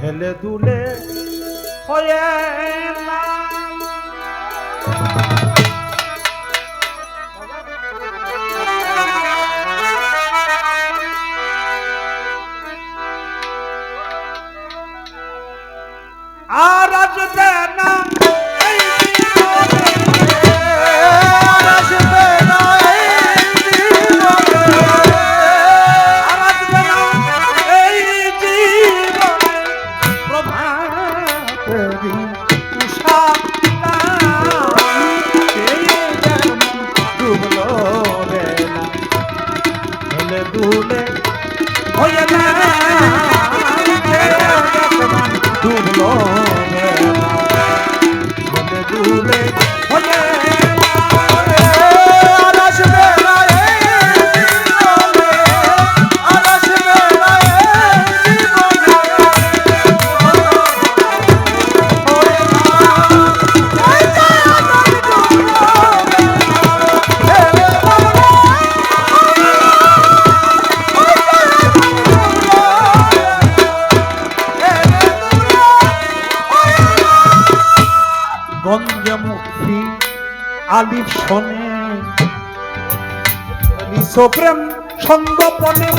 হেলে দুলে হয়ে আর আসবে বেলা। হেলে দুলে নিশো প্রেম সঙ্গপনে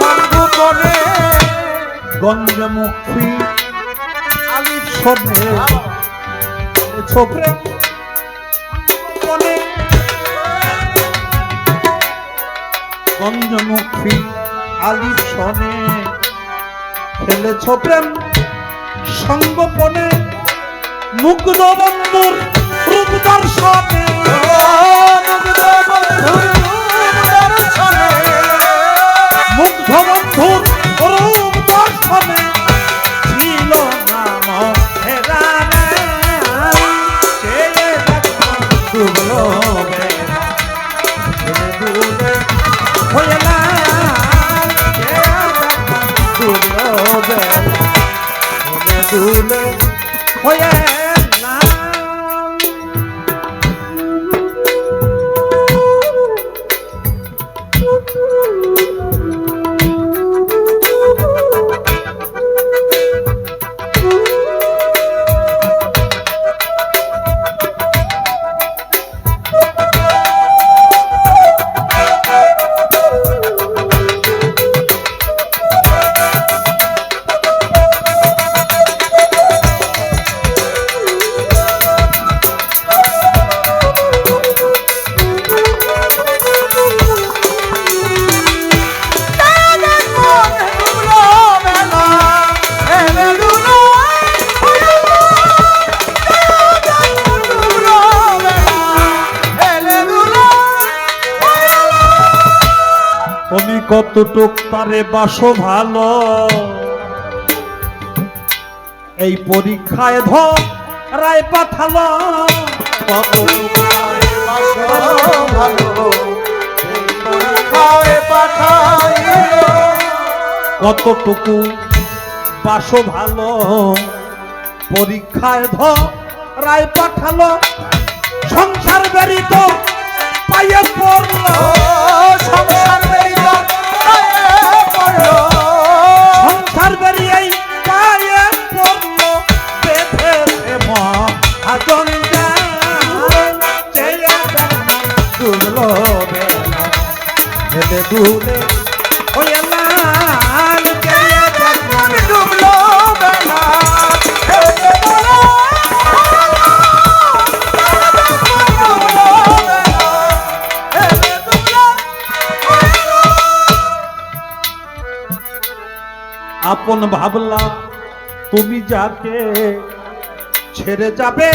সর্বপরে গঞ্জমুখী আলিফ শোনে নিশো প্রেম সঙ্গপনে গঞ্জমুখী আলিফ শোনে খেলেছ প্রেম সঙ্গপনে মুগ্ধ বন্ধুর রূপ দর্শনে। মুগ্ধ কতটুক তারে বাসো ভালো। এই পরীক্ষায় ধর, রায় পাঠালো। কতটুক বাসো ভালো, পরীক্ষায় ধর, রায় পাঠালো। সংসার বেরিত পায়ে পড়ল আপন ভাবলা তুমি যাকে ছেড়ে যাবে,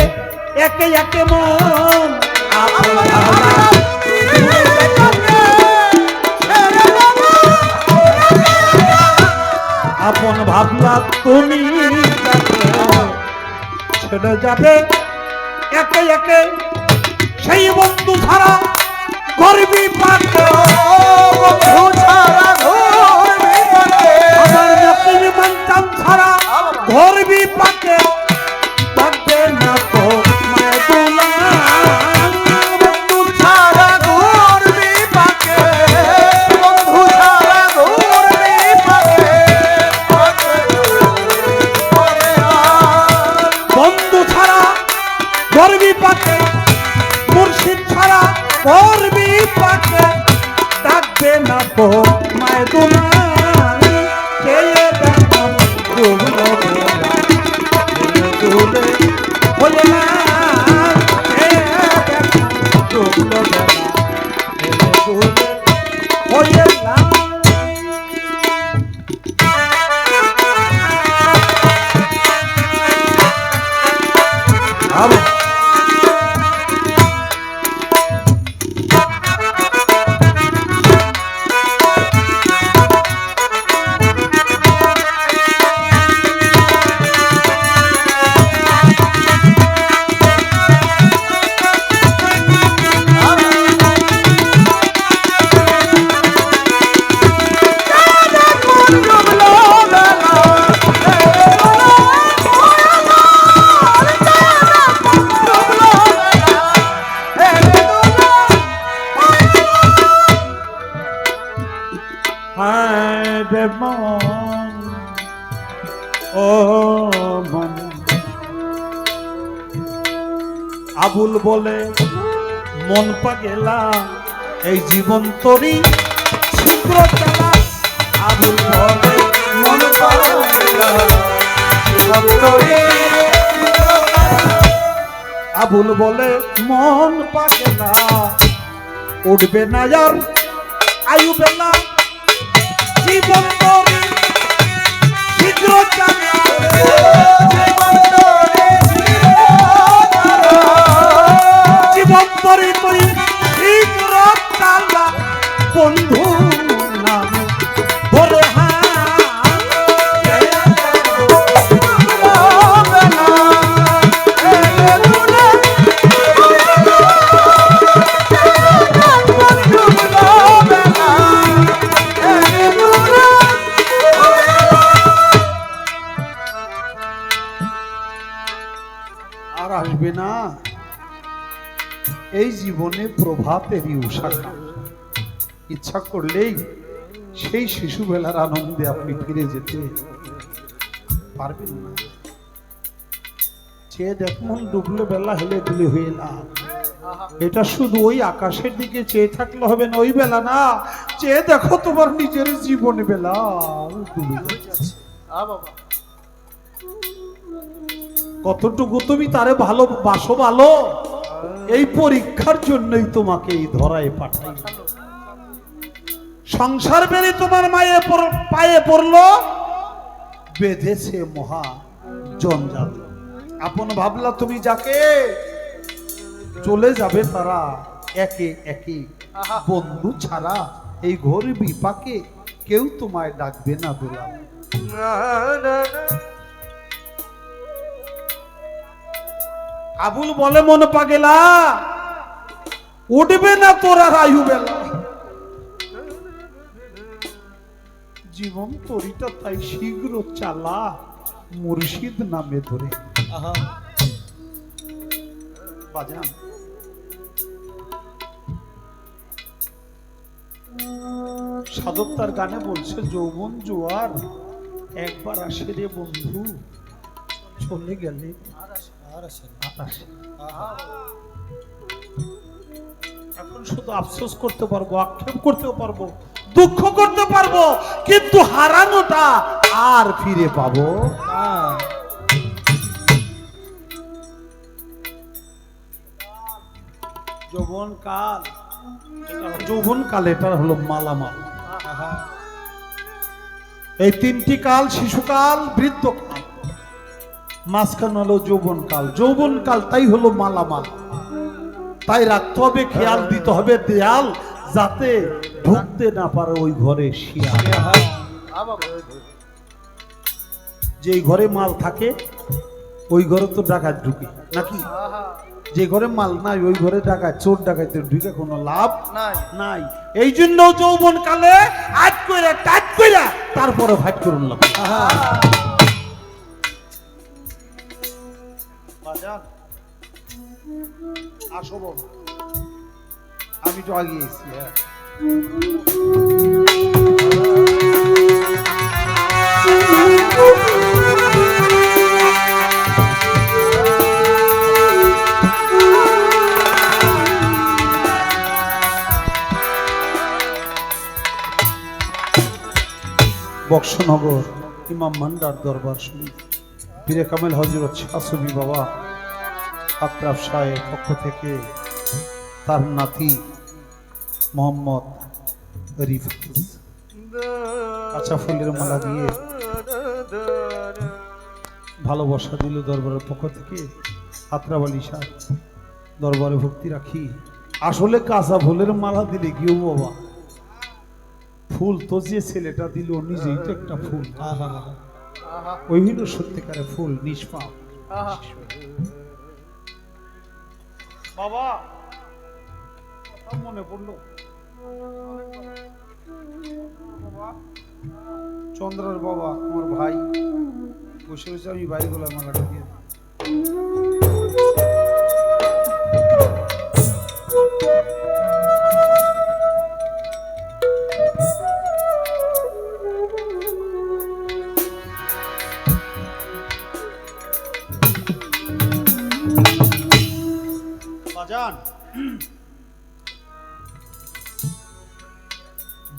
একে একে মন আপন ভাবলা তুমি ছেড়ে যাবে, একে একে সেই বন্ধু ছাড়া গর্বি পাত্র আমার আবুল বলে, মন পাগেলা, এই জীবন তরি শীঘ্র আবুল বলে, মন পাগেলা আবুল বলে, মন পাগেলা, উঠবে না আর আয়ু বেলা জীবন তরি শীঘ্র চালা বন্ধু নাম প্রভাতেরই উষাকা ইচ্ছা করলেই সেই শিশুবেলার আনন্দে আপনি ফিরে যেতে পারবেন না। চেয়ে দেখুন ডুবলে বেলা হেলে দুলে হয়ে লাভ এটা শুধু ওই আকাশের দিকে চেয়ে থাকলে হবে না, ওই বেলা না। চেয়ে দেখো তোমার নিজের জীবন বেলা কতটুকু তুমি তারে ভালোবাসো ভালো? এই পরীক্ষার জন্যই তোমাকে এই ধরায় পাঠাই। সংসার বেড়ে তোমার মায়ে পায়ে পড়ল, বেঁধেছে মহা জঞ্জাল। আপন ভাবলা তুমি যাকে, চলে যাবে তারা একে একে। বন্ধু ছাড়া এই ঘোর বিপাকে কেউ তোমায় ডাকবে না দোলা আবুল বলে মন পাগেলা উঠবে না তোরা রায়ু বেলা? জীবন তরিটা তাই শীঘ্র চালা মুর্শিদ নামে ধরে। বাজান। সাধক তার গানে বলছে যৌবন জোয়ার একবার আসে রে বন্ধু চলে গেলে আর আসে না। এখন শুধু আফসোস করতে পারব, আক্ষেপ পারব, দুঃখ করতে পারব, কিন্তু হারানোটা আর ফিরে পাবো যৌবন কাল এটা হলো মালামাল। এই তিনটি কাল শিশুকাল, বৃদ্ধকাল। মাঝখানে হলো যৌবন কাল যৌবন কাল তাই হলো মালামাল। তাই রাখতে হবে খেয়াল দিতে হবে দেয়াল যাতে ঢুকতে না পারে ওই ঘরে শিয়াল। যে ঘরে মাল থাকে ওই ঘরে তো ডাকাত ঢুকে নাকি? যে ঘরে মাল নাই ওই ঘরে ডাকায় চোর ডাকাতের ঢুকে কোনো লাভ নাই। নাই। এই জন্য যৌবন কালে আজ কইরা টাট কইরা তারপরে ভাট করুন লাভ আসো আমি তো আগিয়েছি হ্যাঁ। বক্সনগর ইমাম মান্ডার দরবার শুনি বীরে কামেল হজরত শাসবি বাবা। আত্রাফ সাহেব পক্ষ থেকে তার নাতি মোহাম্মদ রিফাজ কাঁচা ফুলের মালা দিয়ে ভালোবাসা দিল দরবারের পক্ষ থেকে। আত্রাব আলী শাহ দরবারে ভক্তি রাখি। আসলে কাঁচা ফুলের মালা দিলে কেউ বাবা? ফুল তো যে ছেলেটা দিল নিজেই তো একটা ফুল। ওই হইল সত্যিকারের ফুল নিষ্পাপ। বাবা। কথা মনে পড়ল। চন্দ্রের বাবা, আমার ভাই। বসে বসে আমি ভাই গোলাম মালাটা দিয়ে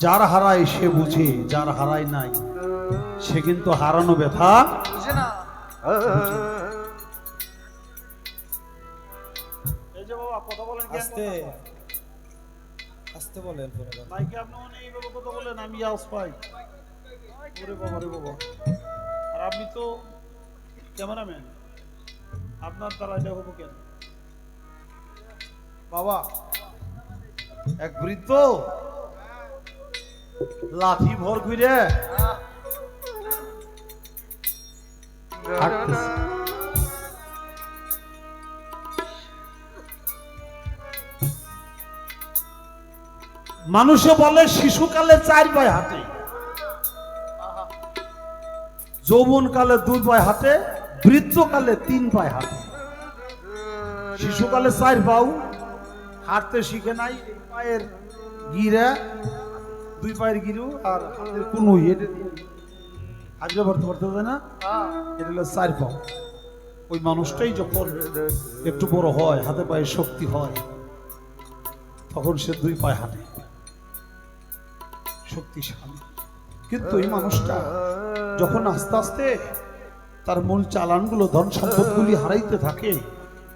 যার হারায় সে বুঝে যার হারায় নাই সে কিন্তু হারানো ব্যথা। বুঝে না। এই যে বাবা কথা বলেন আস্তে। আস্তে বলেন মাইকে আপনি মনে এইভাবে কথা বলেন আমি আওয়াজ পাই। ওরে বাবা রে বাবা। আর আপনি তো ক্যামেরাম্যান। আপনার দ্বারা এটা হব কেন? বাবা এক বৃদ্ধ লাঠি ভর ঘুরে। মানুষে বলে শিশুকালে চার পায়ে হাঁটে। যৌবনকালে দুই পায়ে হাঁটে বৃদ্ধকালে তিন পায়ে হাঁটে। শিশুকালে চার পাও। হাঁটতে শিখে নাই পায়ের গিরা, দুই পায়ের গিরু আর হাতের কোনো এটা দিয়ে। আগে ভরতে পারতে না? এটা হলো চার ওই মানুষটাই যখন একটু বড় হয়, হাতে পায়ে শক্তি হয়, তখন সে দুই পায়ে হাঁটে। শক্তিশালী। কিন্তু এই মানুষটা যখন আস্তে আস্তে তার মূল চালানগুলো ধন সম্পদগুলি হারাইতে থাকে,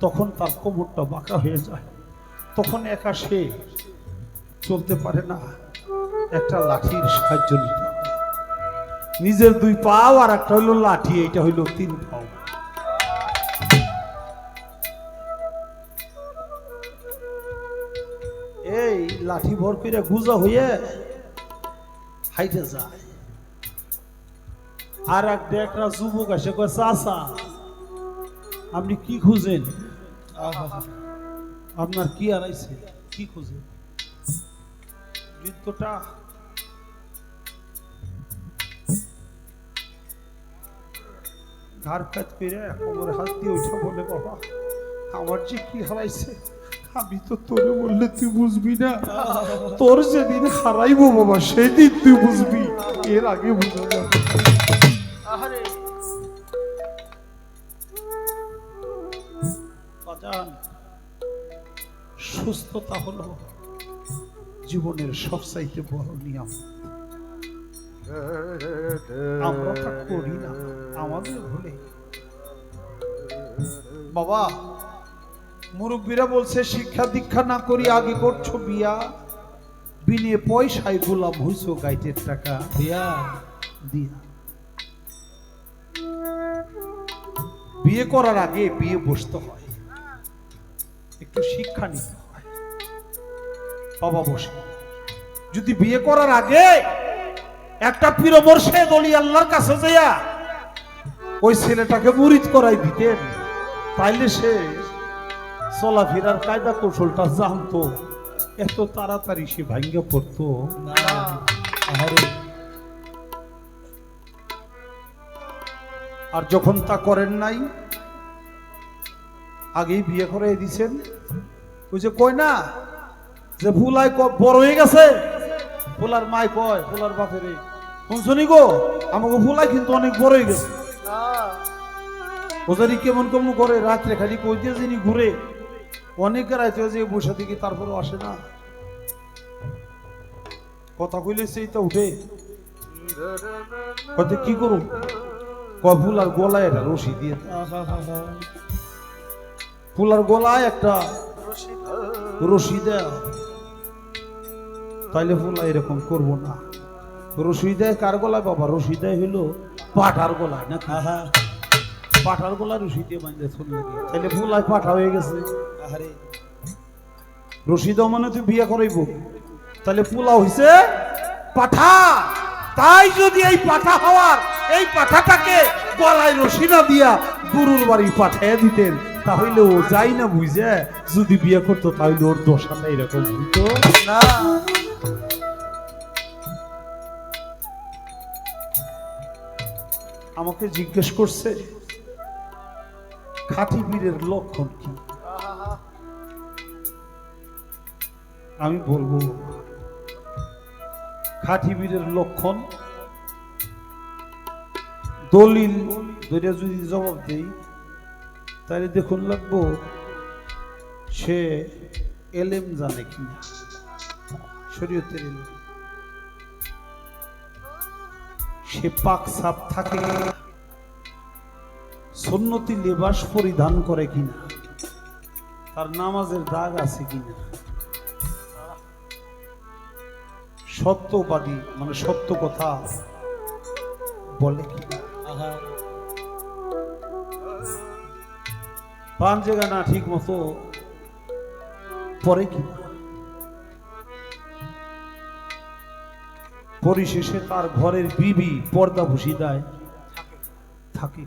তখন তার কোমরটা বাঁকা হয়ে যায়। তখন একা সে চলতে পারে না। একটা লাঠির সাহায্য নিতে। নিজের দুই পাও আর একটা হইল লাঠি, এইটা হইল তিন পাও। এই লাঠি ভর করে গুজা হইয়ে হাইটে যায়। আর এক একটা যুবক এসে কয়, চাচা, আপনি কি খুঁজেন? আপনার কি হারাইছে কি খুঁজেন বৃদ্ধটা? কাজ হাত দিয়ে ওইটা বলে, বাবা, আমার যে কি হারাইছে, আমি তো তোরে বললে তুই বুঝবি না। তোর যেদিন হারাইবো বাবা, সেদিন তুই বুঝবি। এর আগে বুঝা যাবে। সুস্থতা হলো জীবনের সবচাইতে বড় নিয়ম আমরা করি না, আমাদের ভুলে। বাবা, মুরব্বীরা বলছে, শিক্ষা দীক্ষা না করি, আগে করছ বিয়া। বিনে পয়সায় গোলাম হইছো গাইটের টাকা দিয়া। দিয়া। বিয়ে করার আগে বিয়ে বসতে হয়। একটু শিক্ষা নিতে হয় বাবা বসে যদি বিয়ে করার আগে একটা পীর মোর্শেদ অলি আল্লাহর কাছে যাইয়া ওই ছেলেটাকে মুরিদ করাই দিতেন, তাইলে সে চলাফেরার কায়দা কৌশলটা জানতো, এত তাড়াতাড়ি সে ভাঙ্গে পড়তো। আর যখন তা করেন নাই, আগেই বিয়ে করে দিছেন। ওই যে কয় না যে ভুলাই বড় হয়ে গেছে। ভোলার মাই কয়, ভোলার বাপেরে। শুনছনি গো? আমাকে ভুলাই কিন্তু অনেক বড় হয়ে গেছে। ওজারি কেমন কেমন করে? রাত্রে খালি কই দিয়ে যিনি ঘুরে। অনেকে রাইতে যে বসে থেকে তারপরে আসে না। কথা কইলে সেই তো উঠে। কত কি কয় ফুলার গলায় একটা রশি দিয়ে হা ফুলার গলায় একটা রশি দেয় তাইলে ফুলা এরকম করব না। রশি দেয় কার গলায় বাবা? রশি দেয় হইল পাঠার গলায় না গলায় রশি দিয়ে বাঁধতে শুনলে তাইলে ফুলায় পাঠা হয়ে গেছে। আহারে। রশি দেওয়া মানে তুই বিয়ে করাইব? তাহলে পোলা হইছে পাঠা। তাই যদি এই পাঠা হওয়ার এই পাঠাটাকে গলায় রশি না দিয়া গরুর বাড়ি পাঠাইয়া দিতেন তাহলে ও যাই না বুঝে। যদি বিয়ে করতো তাহলে ওর দশাটা এরকম হইতো। না। আমাকে জিজ্ঞেস করছে, খাঁটি বীরের লক্ষণ কি? আমি বলব, খাঁটি বীরের লক্ষণ, দলিল ধরে যদি জবাব দেই, তাহলে দেখুন লাগবো, সে এলেম জানে কি শরীয়তের এলেম। সে পাক সাপ থাকে। কিনা? সুন্নতি লেবাস পরিধান করে কিনা? তার নামাজের দাগ আছে কিনা? সত্যবাদী মানে সত্য কথা বলে কি আহা। পান জায়গা না ঠিক মতো পরে কি পরিশেষে তার ঘরের বিবি পর্দা ভুষি দেয় থাকে